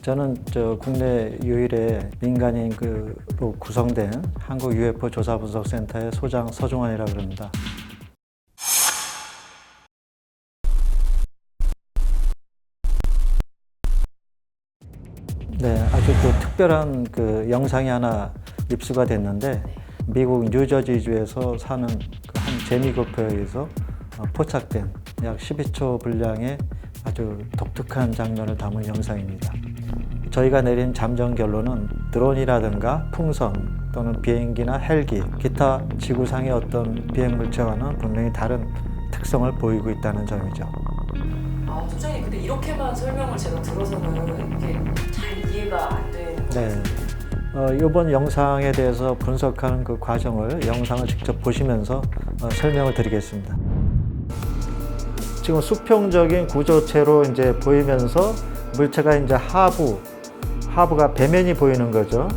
저는 저 국내 유일의 민간인 그로 구성된 한국 UFO 조사 분석 센터의 소장 서중환이라 그럽니다. 네, 아주 그 특별한 그 영상이 하나 입수가 됐는데 미국 뉴저지주에서 사는 그한 재미gol퍼에서 어, 포착된 약 12초 분량의 아주 독특한 장면을 담은 영상입니다. 저희가 내린 잠정 결론은 드론이라든가 풍선 또는 비행기나 헬기, 기타 지구상의 어떤 비행 물체와는 분명히 다른 특성을 보이고 있다는 점이죠. 아, 소장님 근데 이렇게만 설명을 제가 들어서는 이게 잘 이해가 안 되는 것 네. 같아요. 어, 이번 영상에 대해서 분석하는 그 과정을 영상을 직접 보시면서 어, 설명을 드리겠습니다. 지금 수평적인 구조체로 이제 보이면서 물체가 이제 하부, 하부가 배면이 보이는 거죠.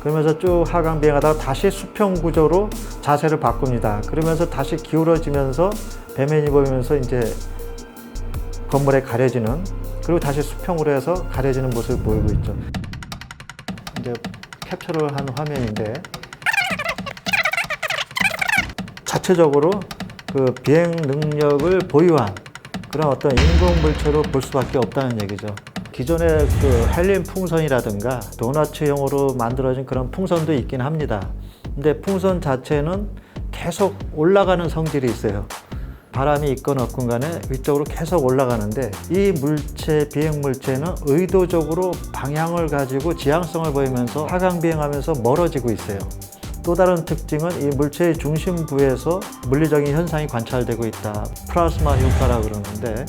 그러면서 쭉 하강 비행하다가 다시 수평 구조로 자세를 바꿉니다. 그러면서 다시 기울어지면서 배면이 보이면서 이제 건물에 가려지는 그리고 다시 수평으로 해서 가려지는 모습을 보이고 있죠. 이제 캡처를 한 화면인데 자체적으로 그 비행 능력을 보유한 그런 어떤 인공 물체로 볼 수밖에 없다는 얘기죠. 기존의 그 헬린 풍선이라든가 도너츠형으로 만들어진 그런 풍선도 있긴 합니다. 근데 풍선 자체는 계속 올라가는 성질이 있어요. 바람이 있건 없건 간에 위쪽으로 계속 올라가는데 이 물체, 비행 물체는 의도적으로 방향을 가지고 지향성을 보이면서 하강 비행하면서 멀어지고 있어요. 또 다른 특징은 이 물체의 중심부에서 물리적인 현상이 관찰되고 있다. 플라스마 효과라 그러는데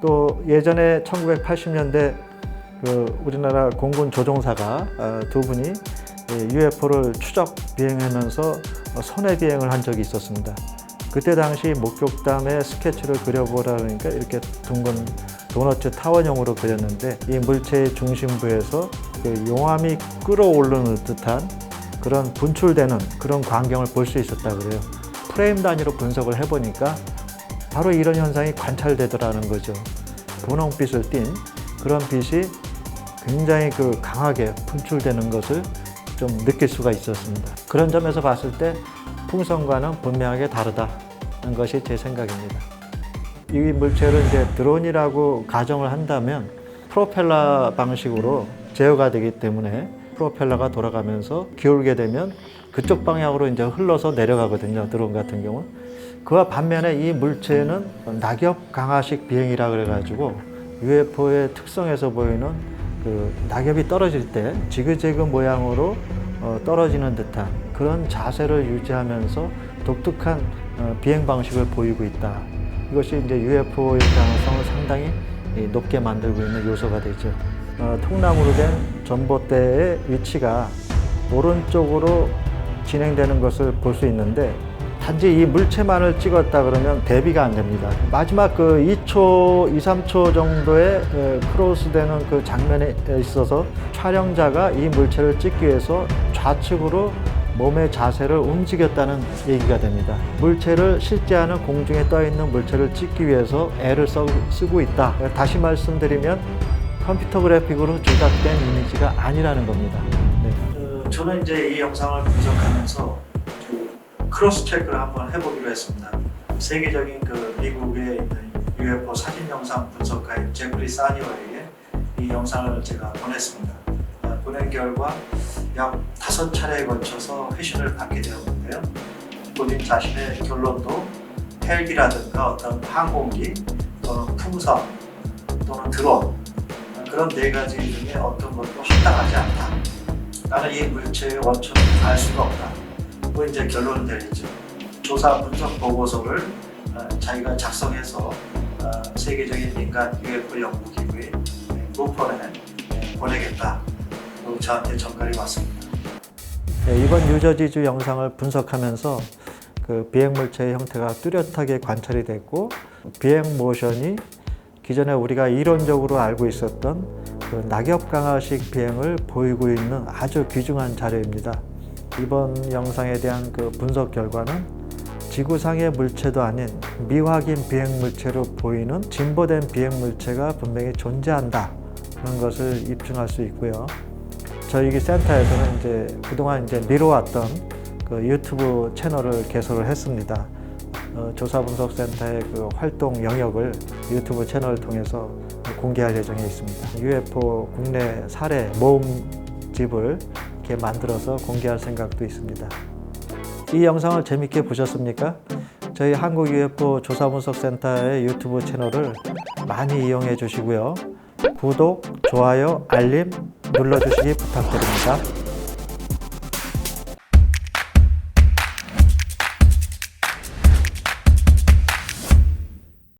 또 예전에 1980년대 그 우리나라 공군 조종사가 어, 두 분이 UFO를 추적 비행하면서 선회 비행을 한 적이 있었습니다. 그때 당시 목격담의 스케치를 그려보라 그러니까 이렇게 둥근 도너츠 타원형으로 그렸는데 이 물체의 중심부에서 그 용암이 끌어오르는 듯한 그런 분출되는 그런 광경을 볼 수 있었다 그래요. 프레임 단위로 분석을 해보니까 바로 이런 현상이 관찰되더라는 거죠. 분홍빛을 띤 그런 빛이 굉장히 그 강하게 분출되는 것을 좀 느낄 수가 있었습니다. 그런 점에서 봤을 때 풍선과는 분명하게 다르다는 것이 제 생각입니다. 이 물체를 이제 드론이라고 가정을 한다면 프로펠러 방식으로 제어가 되기 때문에 프로펠러가 돌아가면서 기울게 되면 그쪽 방향으로 이제 흘러서 내려가거든요. 드론 같은 경우. 그와 반면에 이 물체는 낙엽 강화식 비행이라 그래가지고 UFO의 특성에서 보이는 그 낙엽이 떨어질 때 지그재그 모양으로 어, 떨어지는 듯한 그런 자세를 유지하면서 독특한 어, 비행 방식을 보이고 있다. 이것이 이제 UFO의 가능성을 상당히 이, 높게 만들고 있는 요소가 되죠. 어, 통나무로 된 전봇대의 위치가 오른쪽으로 진행되는 것을 볼 수 있는데 단지 이 물체만을 찍었다 그러면 대비가 안 됩니다. 마지막 그 2초, 2, 3초 정도의 에, 크로스되는 그 장면에 있어서 촬영자가 이 물체를 찍기 위해서 좌측으로 몸의 자세를 움직였다는 얘기가 됩니다. 물체를 실제하는 공중에 떠 있는 물체를 찍기 위해서 애를 써, 쓰고 있다. 다시 말씀드리면 컴퓨터 그래픽으로 조작된 이미지가 아니라는 겁니다. 네. 저는 이제 이 영상을 분석하면서 그 크로스 체크를 한번 해보기로 했습니다. 세계적인 그 미국에 있는 UFO 사진 영상 분석가인 제프리 사니어에게 이 영상을 제가 보냈습니다. 아, 보낸 결과 약 다섯 차례에 걸쳐서 회신을 받게 되었는데요. 본인 자신의 결론도 헬기라든가 어떤 항공기 또는 풍선 또는 드론 그런 네 가지 중에 어떤 것도 합당하지 않다. 나는 이 물체의 원천을 알 수가 없다. 뭐 이제 결론을 내리죠. 조사 분석 보고서를 어, 자기가 작성해서 어, 세계적인 민간 UFO 연구기구인 루퍼에 보내겠다. 또 저한테 전갈이 왔습니다. 네, 이번 뉴저지주 영상을 분석하면서 그 비행 물체의 형태가 뚜렷하게 관찰이 됐고 비행 모션이 기존에 우리가 이론적으로 알고 있었던 그 낙엽 강화식 비행을 보이고 있는 아주 귀중한 자료입니다. 이번 영상에 대한 그 분석 결과는 지구상의 물체도 아닌 미확인 비행 물체로 보이는 진보된 비행 물체가 분명히 존재한다. 그런 것을 입증할 수 있고요. 저희 이 센터에서는 이제 그동안 이제 미뤄왔던 그 유튜브 채널을 개설을 했습니다. 어, 조사분석센터의 그 활동 영역을 유튜브 채널을 통해서 공개할 예정에 있습니다. UFO 국내 사례 모음집을 이렇게 만들어서 공개할 생각도 있습니다. 이 영상을 재밌게 보셨습니까? 저희 한국 UFO 조사분석센터의 유튜브 채널을 많이 이용해 주시고요. 구독, 좋아요, 알림 눌러주시기 부탁드립니다.